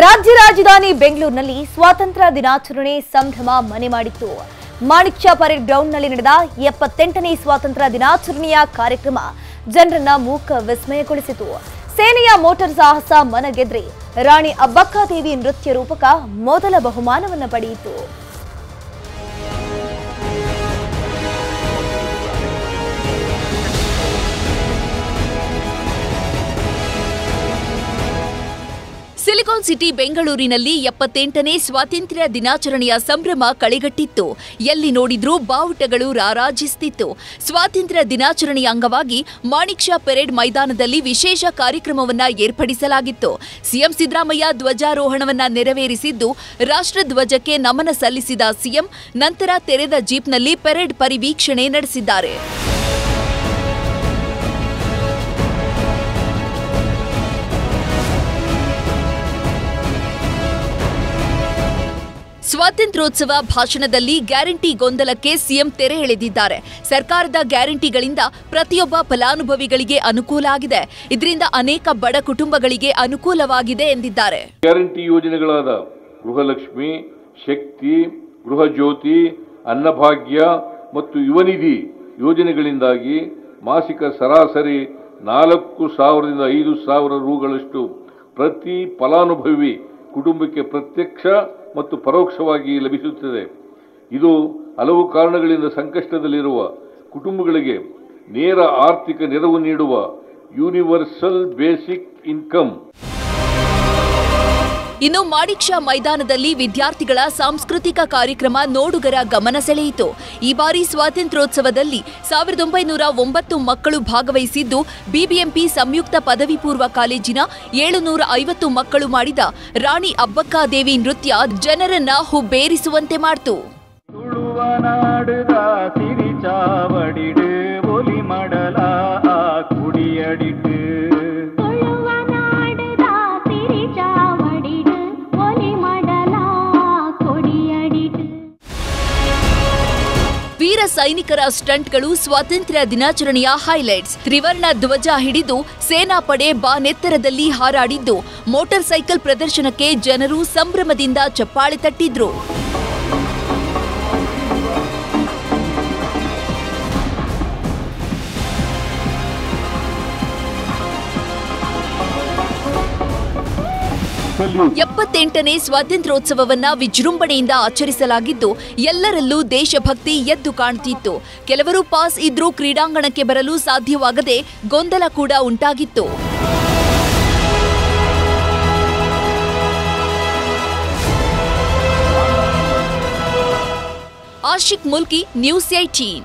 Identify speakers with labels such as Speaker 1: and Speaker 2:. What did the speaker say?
Speaker 1: ರಾಜ್ಯ ರಾಜಧಾನಿ ಬೆಂಗಳೂರಿನಲ್ಲಿ ಸ್ವಾತಂತ್ರ್ಯ ದಿನಾಚರಣೆ ಸಂಭ್ರಮ ಮನೆ ಮಾಡಿತ್ತು. ಮಾಣಿಕ್ಯ ಪರೇಡ್ ಗ್ರೌಂಡ್ನಲ್ಲಿ ನಡೆದ ಎಪ್ಪತ್ತೆಂಟನೇ ಸ್ವಾತಂತ್ರ್ಯ ದಿನಾಚರಣೆಯ ಕಾರ್ಯಕ್ರಮ ಜನರನ್ನ ಮೂಕ ವಿಸ್ಮಯಗೊಳಿಸಿತು. ಸೇನೆಯ ಮೋಟರ್ ಸಾಹಸ ಮನಗೆದ್ರೆ ರಾಣಿ ಅಬ್ಬಕ್ಕಾದೇವಿ ನೃತ್ಯ ರೂಪಕ ಮೊದಲ ಬಹುಮಾನವನ್ನು ಪಡೆಯಿತು.
Speaker 2: ಸಿಲಿಕಾನ್ ಸಿಟಿ, ಬೆಂಗಳೂರಿನಲ್ಲಿ ಎಪ್ಪತ್ತೆಂಟನೇ ಸ್ವಾತಂತ್ರ್ಯ ದಿನಾಚರಣೆಯ ಸಂಭ್ರಮ ಕಳೆಗಟ್ಟಿತ್ತು. ಎಲ್ಲಿ ನೋಡಿದ್ರೂ ಬಾವುಟಗಳು ರಾರಾಜಿಸುತ್ತಿತ್ತು ಸ್ವಾತಂತ್ರ್ಯ ದಿನಾಚರಣೆಯ ಅಂಗವಾಗಿ ಮಾಣಿಕ್ ಶಾ ಪೆರೇಡ್ ಮೈದಾನದಲ್ಲಿ ವಿಶೇಷ ಕಾರ್ಯಕ್ರಮವನ್ನ ಏರ್ಪಡಿಸಲಾಗಿತ್ತು. ಸಿಎಂ ಸಿದ್ದರಾಮಯ್ಯ ಧ್ವಜಾರೋಹಣವನ್ನ ನೆರವೇರಿಸಿದ್ದು ರಾಷ್ಟ್ರಧ್ವಜಕ್ಕೆ ನಮನ ಸಲ್ಲಿಸಿದ ಸಿಎಂ, ನಂತರ ತೆರೆದ ಜೀಪ್ನಲ್ಲಿ ಪೆರೇಡ್ ಪರಿವೀಕ್ಷಣೆ ನಡೆಸಿದ್ದಾರೆ. ಸ್ವಾತಂತ್ರ್ಯೋತ್ಸವ ಭಾಷಣದಲ್ಲಿ ಗ್ಯಾರಂಟಿ ಗೊಂದಲಕ್ಕೆ ಸಿಎಂ ತೆರೆ ಎಳೆದಿದ್ದಾರೆ. ಸರ್ಕಾರದ ಗ್ಯಾರಂಟಿಗಳಿಂದ ಪ್ರತಿಯೊಬ್ಬ ಫಲಾನುಭವಿಗಳಿಗೆ ಅನುಕೂಲ ಆಗಿದೆ. ಇದರಿಂದ ಅನೇಕ ಬಡ ಕುಟುಂಬಗಳಿಗೆ ಅನುಕೂಲವಾಗಿದೆ ಎಂದಿದ್ದಾರೆ.
Speaker 3: ಗ್ಯಾರಂಟಿ ಯೋಜನೆಗಳಾದ ಗೃಹಲಕ್ಷ್ಮಿ, ಶಕ್ತಿ ಗೃಹ ಜ್ಯೋತಿ ಅನ್ನಭಾಗ್ಯ ಮತ್ತು ಯುವನಿಧಿ ಯೋಜನೆಗಳಿಂದಾಗಿ ಮಾಸಿಕ ಸರಾಸರಿ ನಾಲ್ಕು ಸಾವಿರದಿಂದ ಐದು ಸಾವಿರ ರೂಗಳಷ್ಟು ಪ್ರತಿ ಫಲಾನುಭವಿ ಕುಟುಂಬಕ್ಕೆ ಪ್ರತ್ಯಕ್ಷ ಮತ್ತು ಪರೋಕ್ಷವಾಗಿ ಲಭಿಸುತ್ತದೆ. ಇದು ಹಲವು ಕಾರಣಗಳಿಂದ ಸಂಕಷ್ಟದಲ್ಲಿರುವ ಕುಟುಂಬಗಳಿಗೆ ನೇರ ಆರ್ಥಿಕ ನೆರವು ನೀಡುವ ಯೂನಿವರ್ಸಲ್ ಬೇಸಿಕ್ ಇನ್ಕಮ್
Speaker 2: ಇನ್ನು ಮಾಣಿಕ್ ಶಾ ಮೈದಾನದಲ್ಲಿ ವಿದ್ಯಾರ್ಥಿಗಳ ಸಾಂಸ್ಕೃತಿಕ ಕಾರ್ಯಕ್ರಮ ನೋಡುಗರ ಗಮನ ಸೆಳೆಯಿತು. ಈ ಬಾರಿ ಸ್ವಾತಂತ್ರ್ಯೋತ್ಸವದಲ್ಲಿ ಸಾವಿರದ ಒಂಬೈನೂರ ಒಂಬತ್ತು ಮಕ್ಕಳು ಭಾಗವಹಿಸಿದ್ದು, ಬಿಬಿಎಂಪಿ ಸಂಯುಕ್ತ ಪದವಿ ಪೂರ್ವ ಕಾಲೇಜಿನ ಏಳುನೂರ ಐವತ್ತು ಮಕ್ಕಳು ಮಾಡಿದ ರಾಣಿ ಅಬ್ಬಕ್ಕಾದೇವಿ ನೃತ್ಯ ಜನರನ್ನ ಹುಬ್ಬೇರಿಸುವಂತೆ ಮಾಡ್ತು. ಸೈನಿಕರ ಸ್ಟಂಟ್ಗಳು ಸ್ವಾತಂತ್ರ್ಯ ದಿನಾಚರಣೆಯ ಹೈಲೈಟ್ಸ್. ತ್ರಿವರ್ಣ ಧ್ವಜ ಹಿಡಿದು ಸೇನಾಪಡೆ ಬಾನೆತ್ತರದಲ್ಲಿ ಹಾರಾಡಿದ್ದು. ಮೋಟಾರ್ ಸೈಕಲ್ ಪ್ರದರ್ಶನಕ್ಕೆ ಜನರು ಸಂಭ್ರಮದಿಂದ ಚಪ್ಪಾಳೆ ತಟ್ಟಿದ್ರು. ಎಪ್ಪತ್ತೆಂಟನೇ ಸ್ವಾತಂತ್ರ್ಯೋತ್ಸವವನ್ನ ವಿಜೃಂಭಣೆಯಿಂದ ಆಚರಿಸಲಾಗಿದ್ದು, ಎಲ್ಲರಲ್ಲೂ ದೇಶಭಕ್ತಿ ಎದ್ದು ಕಾಣ್ತಿತ್ತು. ಕೆಲವರು ಪಾಸ್ ಇದ್ರೂ ಕ್ರೀಡಾಂಗಣಕ್ಕೆ ಬರಲು ಸಾಧ್ಯವಾಗದೆ ಗೊಂದಲ ಕೂಡ ಉಂಟಾಗಿತ್ತು. Ashiq Mulki, news eighteen